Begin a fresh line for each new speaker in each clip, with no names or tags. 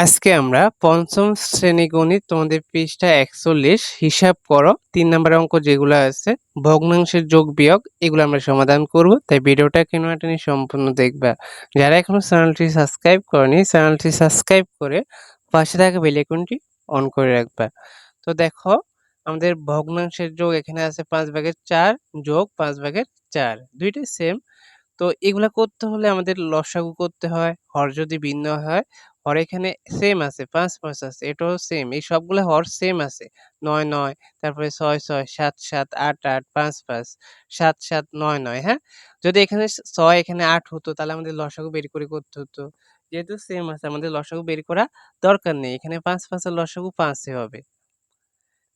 আজকে আমরা পঞ্চম শ্রেণি গণিত তোমাদের পৃষ্ঠা একচল্লিশ, হিসাব করো। তিন নম্বর অঙ্ক যেগুলো আছে, ভগ্নাংশের যোগ বিয়োগ, এগুলো আমরা সমাধান করব। তাই ভিডিওটা কেন টেনে সম্পূর্ণ দেখবা? যারা এখনও চ্যানেলটি সাবস্ক্রাইব করেনি, চ্যানেলটি সাবস্ক্রাইব করে পাশে থাকা বেলাইকনটি অন করে রাখবা। তো দেখো, আমাদের ভগ্নাংশের যোগ এখানে আছে পাঁচ ভাগের চার যোগ পাঁচ ভাগের চার দুইটাই সেম তো এগুলা করতে হলে আমাদের লসাগু করতে হয়, হর যদি ভিন্ন হয় হর এখানে সেম আছে, পাঁচ পাঁচ আছে, এটাও সেম এই সবগুলো হর সেম আছে। নয় নয়, তারপরে ছয় ছয়, সাত সাত, আট আট, পাঁচ পাঁচ, সাত সাত, নয় নয় হ্যাঁ? যদি এখানে ছয়, এখানে আট হতো, তাহলে আমাদের লসাগু বের করে করতে হতো। যেহেতু সেম আছে, আমাদের লসাগু বের করা দরকার নেই, এখানে পাঁচ পাঁচের লসাগু পাঁচে হবে।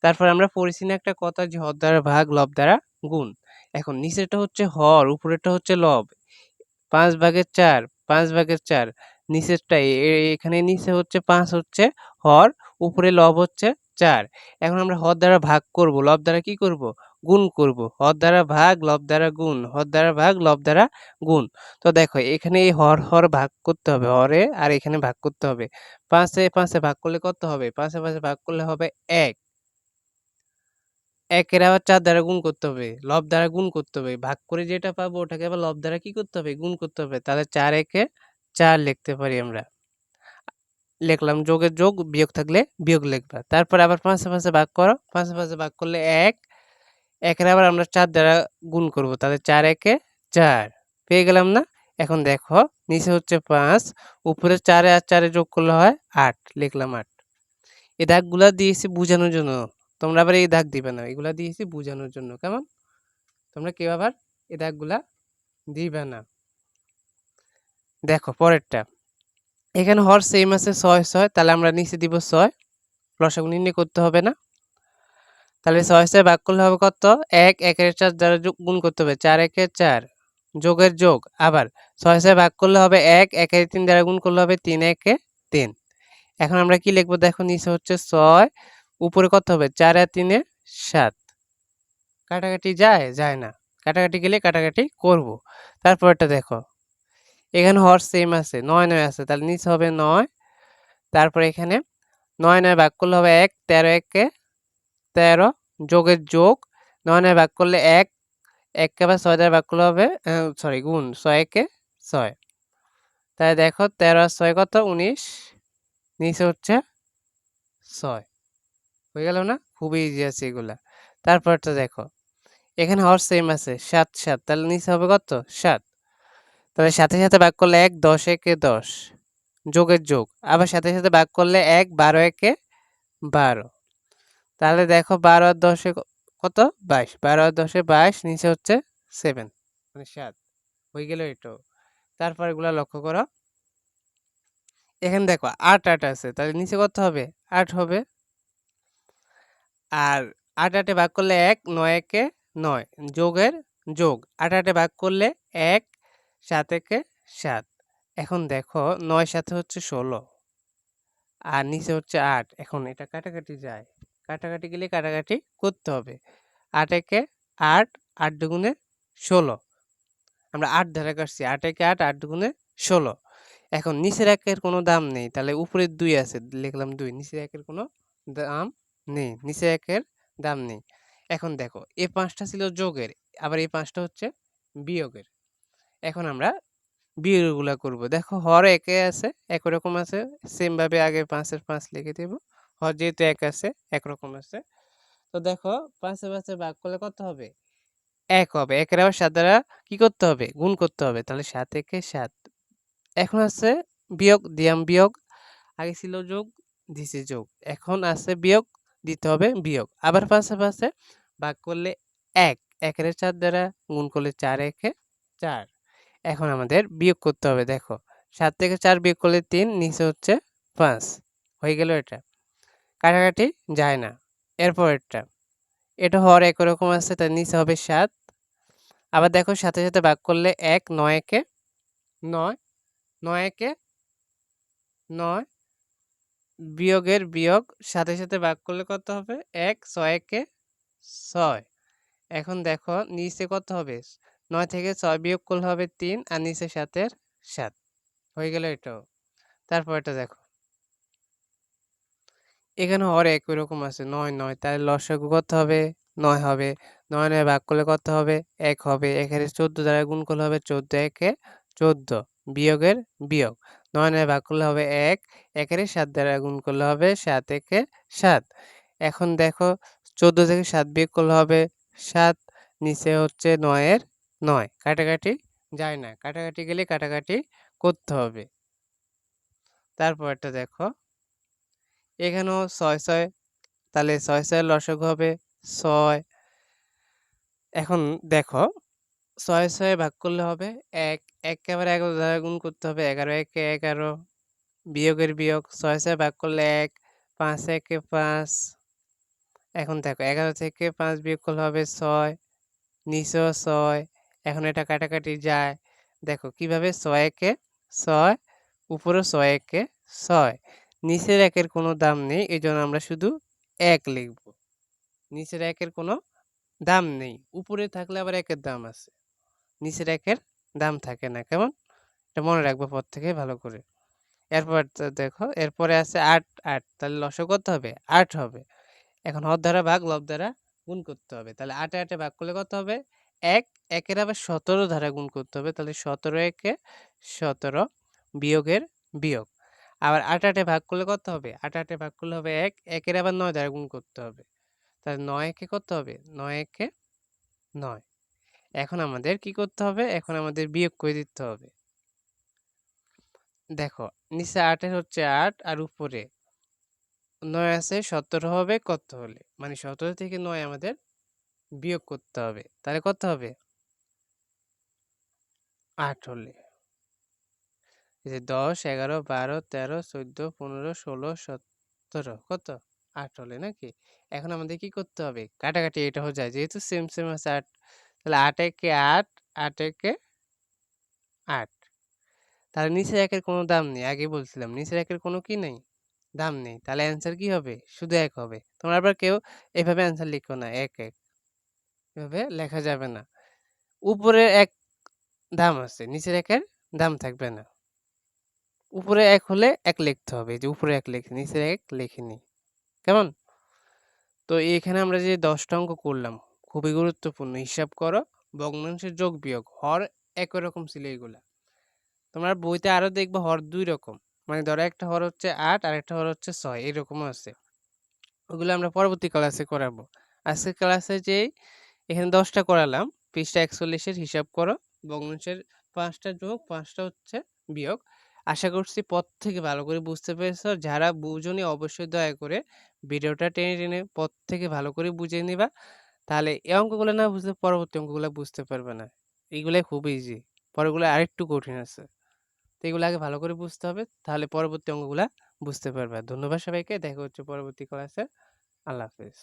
তারপর আমরা পড়েছি না একটা কথা যে হর দ্বারা ভাগ, লব দ্বারা গুণ। এখন নিচেরটা হচ্ছে হর, উপরেরটা হচ্ছে লব। পাঁচ ভাগের চার, পাঁচ ভাগের চার নিচেরটা এখানে নিচে হচ্ছে পাঁচ হচ্ছে, হর, উপরে লব হচ্ছে চার। এখন আমরা হর দ্বারা ভাগ করব, লব দ্বারা কি করব? গুণ করব। হর দ্বারা ভাগ, লব দ্বারা গুণ। হর দ্বারা ভাগ, লব দ্বারা গুণ। তো দেখো, এখানে এই হর হর ভাগ করতে হবে, হরে আর এখানে ভাগ করতে হবে। পাঁচে পাঁচে ভাগ করলে কত হবে? পাঁচে পাঁচে ভাগ করলে হবে এক। একের আবার চার দ্বারা গুণ করতে হবে, লব দ্বারা গুণ করতে হবে। ভাগ করে যেটা পাবো, ওটাকে আবার লব দ্বারা কি করতে হবে? গুণ করতে হবে। তাহলে চার একে চার লিখতে পারি আমরা। লিখলাম যোগের যোগ, বিয়োগ থাকলে বিয়োগ লিখবা। তারপর আবার পাঁচে পাঁচে ভাগ করো। পাঁচে পাঁচে ভাগ করলে এক। একের আবার আমরা চার দ্বারা গুণ করব। তাহলে চার, একে চার। পেয়ে গেলাম না? এখন দেখো, নিচে হচ্ছে পাঁচ, উপরে চারে আর চারে যোগ করলে হয় আট। লিখলাম আট। এই দাগগুলা দিয়েছি বোঝানোর জন্য। তোমরা আবার এই দাগ দিবে না। এগুলা দিয়েছি বোঝানোর জন্য। কেমন? তোমরা কেউ আবার এই দাগগুলা দিবে না। দেখো, পরেরটা। এখানে হর সেম আছে ছয় ছয়, তাহলে আমরা নিচে দিব ছয়। লসাগু নির্ণয় করতে হবে না। তাহলে ছয় ছয় ভাগ করলে হবে কত? এক, একের চার দ্বারা গুণ করতে হবে। চার একে চার, যোগের যোগ। আবার ছয় ছয় ভাগ করলে হবে এক, একের তিন দ্বারা গুণ করলে হবে তিন, একে তিন। এখন আমরা কি লিখব? দেখো, নিচে হচ্ছে ছয়, উপরে কত হবে? চার আর তিনে সাত। কাটাকাটি যায়? যায় না। কাটাকাটি গেলে কাটাকাটি করব। তারপরটা দেখো। এখানে হর সেম আছে, নয় নয় আছে, তাহলে নিচে হবে নয়, তারপর এখানে নয় নয় ভাগ করলে হবে এক, তেরো একে তেরো যোগের যোগ, নয় নয় ভাগ করলে এক এক আবার ছয় দ্বারা ভাগ করলে হবে সরি গুণ, ছয় একে ছয়। তাই দেখো তেরো আর ছয় কত? উনিশ, নিচে হচ্ছে ছয়। হয়ে গেল না? খুবই ইজি আছে এগুলা। তারপরটা দেখো, এখানে হর সেম আছে, সাত সাত, তাহলে নিচে হবে কত? সাত। তাহলে সাথে সাথে ভাগ করলে এক, দশ, একে দশ। যোগের যোগ। আবার সাথে সাথে ভাগ করলে এক, বারো, একে বারো। তাহলে দেখো বারো আর দশে কত? বাইশ। বারো আর দশে বাইশ, নিচে হচ্ছে সেভেন মানে সাত। হয়ে গেল এটাও তারপর এগুলা লক্ষ্য করো। এখানে দেখো আট আট আছে। তাহলে নিচে কত হবে? আট হবে। আর আট, আটে ভাগ করলে এক, নয়, একে নয়। যোগের যোগ। আট, আটে ভাগ করলে এক সাত একে সাত। এখন দেখো নয় সাথে হচ্ছে ষোলো। আর নিচে হচ্ছে আট। এখন এটা কাটাকাটি যায়। কাটাকাটি গেলে কাটাকাটি করতে হবে। আট একে আট আট দুগুণে ষোলো। আমরা আট ধারে কাটছি। আট একে আট আট দুগুণে ষোলো। এখন নিচের একের কোনো দাম নেই। তাহলে উপরের দুই আছে। লিখলাম দুই। নিচের একের কোনো দাম নেই। নিচে একের দাম নেই। এখন দেখো, এ পাঁচটা ছিল যোগের। আবার এই পাঁচটা হচ্ছে বিয়োগের। এখন আমরা বিয়োগগুলো করব। দেখো হর একে আছে একরকম আছে সেমভাবে আগে পাঁচের পাঁচ লিখে দেব। হর যেহেতু এক আছে একরকম আছে। তো দেখো পাঁচে পাঁচে ভাগ করলে কত হবে? এক হবে। একের আবার সাত দ্বারা কি করতে হবে? গুণ করতে হবে। তাহলে সাত একে সাত। এখন আছে বিয়োগ দিয়াম বিয়োগ। আগে ছিল যোগ, দিছে যোগ। এখন আছে বিয়োগ, দিতে হবে বিয়োগ। আবার পাশে পাশে ভাগ করলে এক। একের চার দ্বারা গুণ করলে চার একে চার। এখন আমাদের বিয়োগ করতে হবে, দেখো। সাত থেকে চার বিয়োগ করলে তিন, নিচে হচ্ছে পাঁচ। হয়ে গেল এটা। কাটাকাটি যায় না। এরপর এটা এটা হওয়ার একরকম আছে তার নিচে হবে সাত। আবার দেখো, সাথে সাথে ভাগ করলে এক, নয় একে, নয় নয় একে, নয়, বিয়োগের বিয়োগ। সাথে সাথে ভাগ করলে কত হবে? এক ছয়কে ছয়। এখন দেখো, নিচে কত হবে? নয় থেকে ছয় বিয়োগ করলে হবে তিন আর নিচে সাতের সাত। হয়ে গেল এটাও। তারপর এটা দেখো। এখানে হর একই রকম আছে, নয় নয়, তাহলে লসাগু কত হবে? নয় হবে। নয় নয় ভাগ করলে কত হবে? এক হবে। এখানে চোদ্দ দ্বারা গুণ করলে হবে চোদ্দ, একে চোদ্দ বিয়োগের বিয়োগ। নয় নয় ভাগ করলে হবে এক, একের সাত দ্বারা গুণ করলে হবে সাত, একে সাত। এখন দেখো, চোদ্দ থেকে সাত বিয়োগ করলে হবে সাত, নিচে হচ্ছে নয়ের নয়। কাটাকাটি যায় না। কাটাকাটি গেলে কাটাকাটি করতে হবে। তারপরটা দেখো। এখানেও ছয় ছয়। তাহলে ছয় ছয় লসক হবে ছয়। এখন দেখো, ছয় ছয় ভাগ করলে হবে এক। একেবারে এগারো দ্বারা গুণ করতে হবে এগারো। একে এগারো বিয়োগের বিয়োগ। ছয় ছয় ভাগ করলে এক। পাঁচ, একে পাঁচ। এখন দেখো, এগারো থেকে পাঁচ বিয়োগ করলে হবে ছয়। নিচেও ছয়। এখন এটা কাটাকাটি যায়। দেখো কীভাবে ছয় একে ছয় উপরে ছয় একে ছয়। নিচের একের কোনো দাম নেই এই জন্য আমরা শুধু এক লিখব। নিচের একের কোনো দাম নেই, উপরে থাকলে আবার একের দাম আছে। নিচের একের দাম থাকে না, কেমন? এটা মনে রাখব পর থেকে ভালো করে। এরপর দেখো, এরপরে আছে আট আট, তাহলে লস কত হবে? আট হবে। এখন হর দ্বারা ভাগ, লব দ্বারা গুণ করতে হবে। তাহলে আটে আটে ভাগ করলে কত হবে? এক, একের আবার সতেরো দ্বারা গুণ করতে হবে। তাহলে সতেরো একে সতেরো বিয়োগের বিয়োগ। আবার আট আটে ভাগ করলে কত হবে? আট আটে ভাগ করলে হবে এক, একের আবার নয় দ্বারা গুণ করতে হবে। তাহলে নয় একে করতে হবে? নয় একে নয়। এখন আমাদের কি করতে হবে? এখন আমাদের বিয়োগ করে দিতে হবে। দেখো, নিচে আটের হচ্ছে আট আর উপরে নয় আছে, সতেরো হবে কত হলে? মানে সতেরো থেকে নয় আমাদের বিয়োগ করতে হবে। তাহলে কত হবে? আট হলে যে দশ, এগারো, বারো, তেরো, চোদ্দ, পনেরো, ষোলো, সতেরো, কত? আট হলে নাকি? এখন আমাদের কি করতে হবে? কাটাকাটি এটা হয়ে যায়। যেহেতু সেম সেম আছে আট, তাহলে আট একে আট আট একে আট। তাহলে নিচের একের কোনো দাম নেই। আগে বলছিলাম, নিচের একের কোনো কি নেই? দাম নেই। তাহলে অ্যান্সার কি হবে? শুধু এক হবে। তোমরা আবার কেউ এভাবে অ্যান্সার লিখো না। এক এক। এভাবে লেখা যাবে না। উপরে এক দাম আছে, নিচের একের দাম থাকবে না। উপরে এক হলে এক লিখতে হবে যে উপরে এক লিখে, নিচের এক লিখিনি। কেমন? তো এখানে আমরা যে দশটা অঙ্ক করলাম, খুবই গুরুত্বপূর্ণ। হিসাব করো, ভগ্নাংশের যোগ বিয়োগ, হর একই রকম ছিল এইগুলা। তোমরা বইতে আরও দেখবে হর দুই রকম। মানে ধরো একটা হর হচ্ছে আট, আর একটা হর হচ্ছে ছয়, এরকমও আছে। ওগুলো আমরা পরবর্তী ক্লাসে করাবো। আজকের ক্লাসে যে এখানে দশটা করালাম। পৃষ্ঠা একচল্লিশের হিসাব করো। ভগ্নাংশের পাঁচটা যোগ, পাঁচটা হচ্ছে বিয়োগ। আশা করছি পথ থেকে ভালো করে বুঝতে পেরেছ। যারা বুঝনি অবশ্যই দয়া করে ভিডিওটা টেনে টেনে পথ থেকে ভালো করে বুঝে নিবা। তাহলে এই অঙ্কগুলো না বুঝলে পরবর্তী অঙ্কগুলো বুঝতে পারবে না। এইগুলাই খুব ইজি পরেগুলো আরেকটু কঠিন আছে। তো এগুলো আগে ভালো করে বুঝতে হবে। তাহলে পরবর্তী অঙ্কগুলো বুঝতে পারবে। ধন্যবাদ সবাইকে। দেখা হচ্ছে পরবর্তী ক্লাসে আল্লাহ হাফেজ।